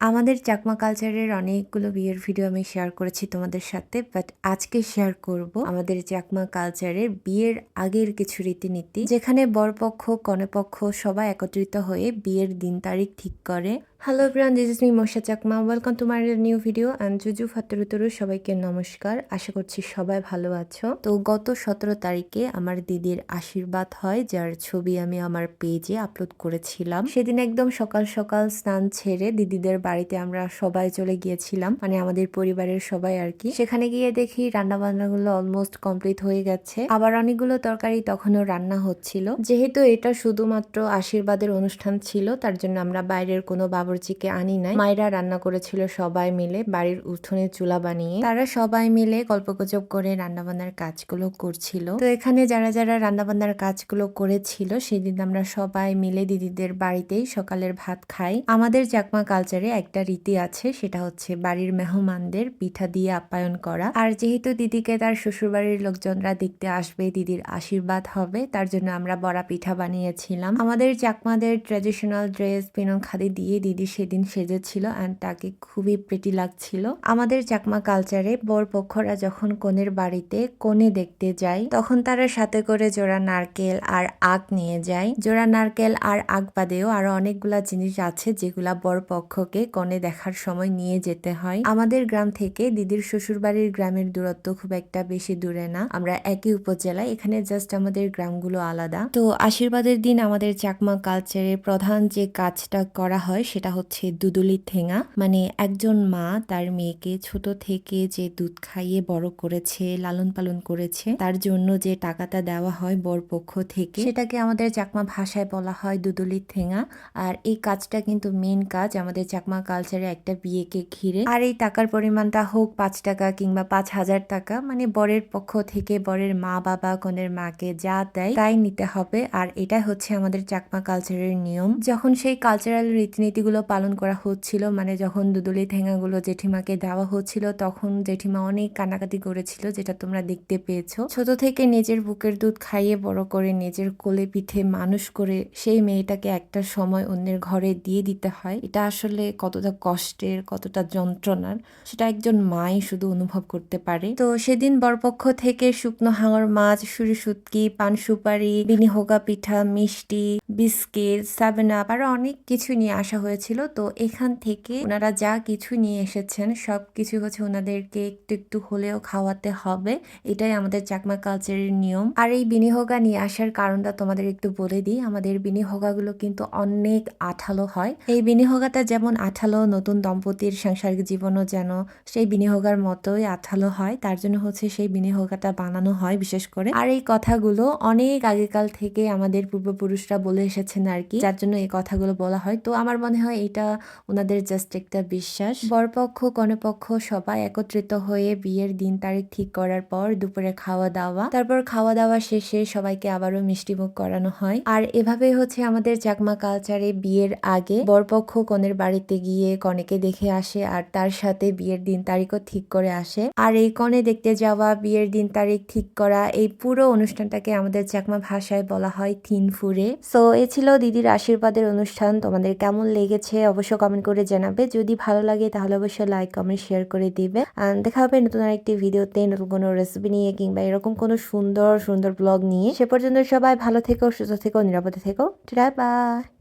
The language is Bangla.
আমাদের চাকমা কালচারের অনেকগুলো বিয়ের ভিডিও আমি শেয়ার করেছি তোমাদের সাথে বাট আজকে শেয়ার করব আমাদের চাকমা কালচারের বিয়ের আগের কিছু রীতিনীতি, যেখানে বরপক্ষ কনেপক্ষ সবাই একত্রিত হয়ে বিয়ের দিন তারিখ ঠিক করে। Hello everyone this is me Mosha Chakma welcome to my new video and জুজু ফাতরুতরু সবাইকে নমস্কার। আশা করছি সবাই ভালো আছো। তো গত সতেরো তারিখে আমার দিদির আশীর্বাদ হয়, যার ছবি আমি আমার পেজে আপলোড করেছিলাম। সেদিন একদম সকাল সকাল স্নান ছেড়ে দিদিদের বাড়িতে আমরা সবাই চলে গিয়েছিলাম মানে আমাদের পরিবারের সবাই আর কি। সেখানে গিয়ে দেখি রান্না বান্নাগুলো অলমোস্ট কমপ্লিট হয়ে গেছে। আবার অনেকগুলো তরকারি তখনও রান্না হচ্ছিল। যেহেতু এটা শুধুমাত্র আশীর্বাদের অনুষ্ঠান ছিল, তার জন্য আমরা বাইরের কোনো বাবরচিকে আনি নাই। মায়েরা রান্না করেছিল সবাই মিলে বাড়ির উঠোনে চুলা বানিয়ে। তারা সবাই মিলে গল্পগুজব করে রান্নাবান্নার কাজগুলো করছিল। তো এখানে যারা যারা রান্নাবান্নার কাজগুলো করেছিল, সেদিন আমরা সবাই মিলে দিদিদের বাড়িতেই সকালের ভাত খাই। আমাদের চাকমা কালচারে একটা রীতি আছে, সেটা হচ্ছে বাড়ির মেহমানদের পিঠা দিয়ে আপ্যায়ন করা। আর যেহেতু দিদিকে তার শ্বশুরবাড়ির লোকজনরা দেখতে আসবে, দিদির আশীর্বাদ হবে, তার জন্য আমরা বড়া পিঠা বানিয়েছিলাম। আমাদের চাকমাদের ট্র্যাডিশনাল ড্রেস পিনন খাদি দিয়ে দিদি সেদিন সেজেছিল অ্যান্ড তাকে খুবই প্রেটি লাগছিল। আমাদের চাকমা কালচারে বর পক্ষরা যখন কনের বাড়িতে কনে দেখতে যায়, তখন তারা সাথে করে জোড়া নারকেল আর আগ নিয়ে যায়। জোড়া নারকেল আর আগ বাদেও আরও অনেকগুলা জিনিস আছে যেগুলা বর পক্ষকে কনে দেখার সময় নিয়ে যেতে হয়। আমাদের গ্রাম থেকে দিদির শ্বশুরবাড়ির গ্রামের দূরত্ব খুব একটা বেশি দূরে না। আমরা একই উপজেলায়, এখানে জাস্ট আমাদের গ্রামগুলো আলাদা। তো আশীর্বাদের দিন আমাদের চাকমা কালচারে প্রধান যে কাজটা করা হয় সেটা হচ্ছে দুদুলি ঠেঙা মানে একজন মা তার মেয়েকে ছোট থেকে যে দুধ খাইয়ে বড় করেছে, লালন পালন করেছে, তার জন্য যে টাকাটা দেওয়া হয় বর পক্ষ থেকে, সেটাকে আমাদের চাকমা ভাষায় বলা হয় দুদুলি ঠেঙা আর এই কাজটা কিন্তু মেন কাজ আমাদের চাকমা কালচারে একটা বিয়েকে ঘিরে। আর এই টাকার পরিমাণটা হোক পাঁচ টাকা কিংবা পাঁচ হাজার টাকা মানে বরের পক্ষ থেকে বরের মা, বাবা, কনের মাকে যা দেয় তাই নিতে হবে। আর এটা হচ্ছে আমাদের চাকমা কালচারের নিয়ম। যখন সেই কালচারাল রীতিনীতিগুলো পালন করা হচ্ছিল। মানে যখন দুদুলি ঠেঙাগুলো জেঠিমাকে দেওয়া হচ্ছিল, তখন জেঠিমা অনেক কানাকাটি করেছিল, যেটা তোমরা দেখতে পেয়েছ। ছোট থেকে নিজের বুকের দুধ খাইয়ে বড় করে নিজের কোলে পিঠে মানুষ করে সেই মেয়েটাকে একটা সময় অন্যের ঘরে দিয়ে দিতে হয়। এটা আসলে কতটা কষ্টের, কতটা যন্ত্রণার, সেটা একজন মাই শুধু অনুভব করতে পারে। তো সেদিন বরপক্ষ থেকে শুকনো হাঙর মাছ, সুরি সুতকি, পান সুপারি বিনি হোগা পিঠা, মিষ্টি, বিস্কিট আপ, আরও অনেক কিছু নিয়ে আসা হয়েছিল। তো এখান থেকে ওনারা যা কিছু নিয়ে এসেছেন, সব কিছু হচ্ছে ওনাদেরকে একটু একটু হলেও খাওয়াতে হবে। এটাই আমাদের চাকমা কালচারের নিয়ম। আর এই বিনিহোগা নিয়ে আসার কারণটা তোমাদের একটু বলে দিই। আমাদের বিনিহোগাগুলো কিন্তু অনেক আঠালো হয়। এই বিনিহোগাটা যেমন আঠালো, নতুন দম্পতির সাংসারিক জীবনও যেন সেই বিনিহোগার মতোই আঠালো হয়, তার জন্য হচ্ছে সেই বিনিহোগাটা বানানো হয় বিশেষ করে। আর এই কথাগুলো অনেক আগেকাল থেকে আমাদের পূর্বপুরুষরা বলে এসেছেন আর কি, যার জন্য এই কথাগুলো বলা হয়। তো আমার মনে হয় এটা ওনাদের জাস্ট একটা বিশ্বাস। বরপক্ষ কনেপক্ষ সবাই একত্রিত হয়ে বিয়ের দিন তারিখ ঠিক করার পর দুপুরে খাওয়া দাওয়া তারপর খাওয়া দাওয়া শেষে সবাইকে আবারও মিষ্টিমুখ করানো হয়। আর এভাবেই হচ্ছে আমাদের চাকমা কালচারে বিয়ের আগে বরপক্ষ কনের বাড়িতে গিয়ে কনেকে দেখে আসে আর তার সাথে বিয়ের দিন তারিখও ঠিক করে আসে। আর এই কনে দেখতে যাওয়া, বিয়ের দিন তারিখ ঠিক করা, এই পুরো অনুষ্ঠানটাকে আমাদের চাকমা ভাষায় বলা হয় থিন ফুরে সো এ ছিল দিদির আশীর্বাদের অনুষ্ঠান। তোমাদের কেমন লেগেছে অবশ্য কমেন্ট করে জানাবে। যদি ভালো লাগে, তাহলে অবশ্যই লাইক কমেন্ট শেয়ার করে দিবে। দেখা হবে নতুন আরেকটি ভিডিওতে নতুন কোনো রেসিপি নিয়ে কিংবা এরকম কোনো সুন্দর সুন্দর ব্লগ নিয়ে। সে পর্যন্ত সবাই ভালো থেকো, সুস্থ থেকো, নিরাপদে থেকো। বাই